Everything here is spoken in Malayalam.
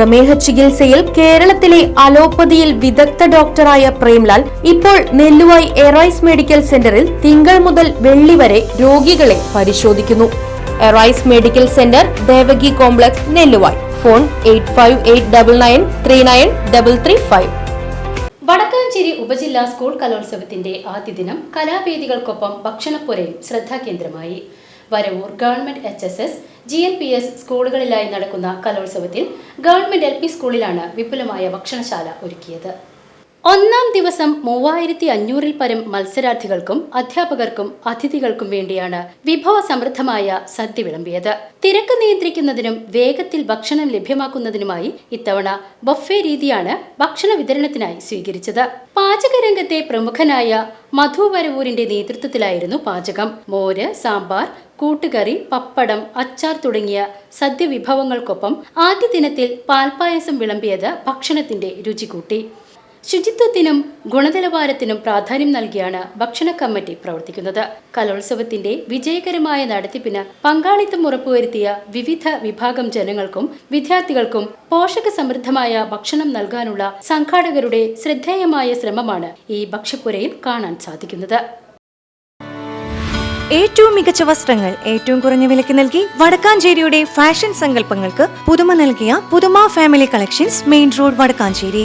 പ്രമേഹ ചികിത്സയിൽ കേരളത്തിലെ അലോപ്പതിയിൽ വിദഗ്ധ ഡോക്ടറായ പ്രേംലാൽ ഇപ്പോൾ നെല്ലുവായി എറൈസ് മെഡിക്കൽ സെന്ററിൽ തിങ്കൾ മുതൽ വെള്ളി വരെ രോഗികളെ പരിശോധിക്കുന്നു. Arise medical centre Devaki complex Nelluvai. Phone eight five eight double nine three nine double three five. Vadakkanchery ഉപജില്ലാ സ്കൂൾ കലോത്സവത്തിന്റെ ആദ്യ ദിനം കലാവേദികൾക്കൊപ്പം ഭക്ഷണപ്പുരയും ശ്രദ്ധാകേന്ദ്രമായി. Varavoor government H S S G L P S സ്കൂളുകളിലായി നടക്കുന്ന കലോത്സവത്തിൽ ഗവൺമെന്റ് എൽ പി സ്കൂളിലാണ് വിപുലമായ ഭക്ഷണശാല ഒരുക്കിയത്. ഒന്നാം ദിവസം മൂവായിരത്തി അഞ്ഞൂറിൽ പരം മത്സരാർത്ഥികൾക്കും അധ്യാപകർക്കും അതിഥികൾക്കും വേണ്ടിയാണ് വിഭവ സമൃദ്ധമായ സദ്യ വിളമ്പിയത്. തിരക്ക് നിയന്ത്രിക്കുന്നതിനും വേഗത്തിൽ ഭക്ഷണം ലഭ്യമാക്കുന്നതിനുമായി ഇത്തവണ ബഫേ രീതിയാണ് ഭക്ഷണ വിതരണത്തിനായി സ്വീകരിച്ചത്. പാചകരംഗത്തെ പ്രമുഖനായ മധു വരവൂരിന്റെ നേതൃത്വത്തിലായിരുന്നു പാചകം. മോര് സാമ്പാർ കൂട്ടുകറി പപ്പടം അച്ചാർ തുടങ്ങിയ സദ്യ വിഭവങ്ങൾക്കൊപ്പം ആദ്യ ദിനത്തിൽ പാൽപ്പായസം വിളമ്പിയത് ഭക്ഷണത്തിന്റെ രുചി കൂട്ടി ശുചിത്വത്തിനും ഗുണനിലവാരത്തിനും പ്രാധാന്യം നൽകിയാണ് ഭക്ഷണ കമ്മിറ്റി പ്രവർത്തിക്കുന്നത്. കലോത്സവത്തിന്റെ വിജയകരമായ നടത്തിപ്പിന് പങ്കാളിത്തം ഉറപ്പുവരുത്തിയ വിവിധ വിഭാഗം ജനങ്ങൾക്കും വിദ്യാർത്ഥികൾക്കും പോഷക സമൃദ്ധമായ ഭക്ഷണം നൽകാനുള്ള സംഘാടകരുടെ ശ്രദ്ധേയമായ ശ്രമമാണ് ഈ ഭക്ഷ്യപ്പുരയിൽ കാണാൻ സാധിക്കുന്നത്. ഏറ്റവും മികച്ച വസ്ത്രങ്ങൾ ഏറ്റവും കുറഞ്ഞ വിലയ്ക്ക് നൽകി വടക്കാഞ്ചേരിയുടെ ഫാഷൻ സങ്കല്പങ്ങൾക്ക് പുതുമ നൽകിയ Puthuma family collections main road Vadakkanchery.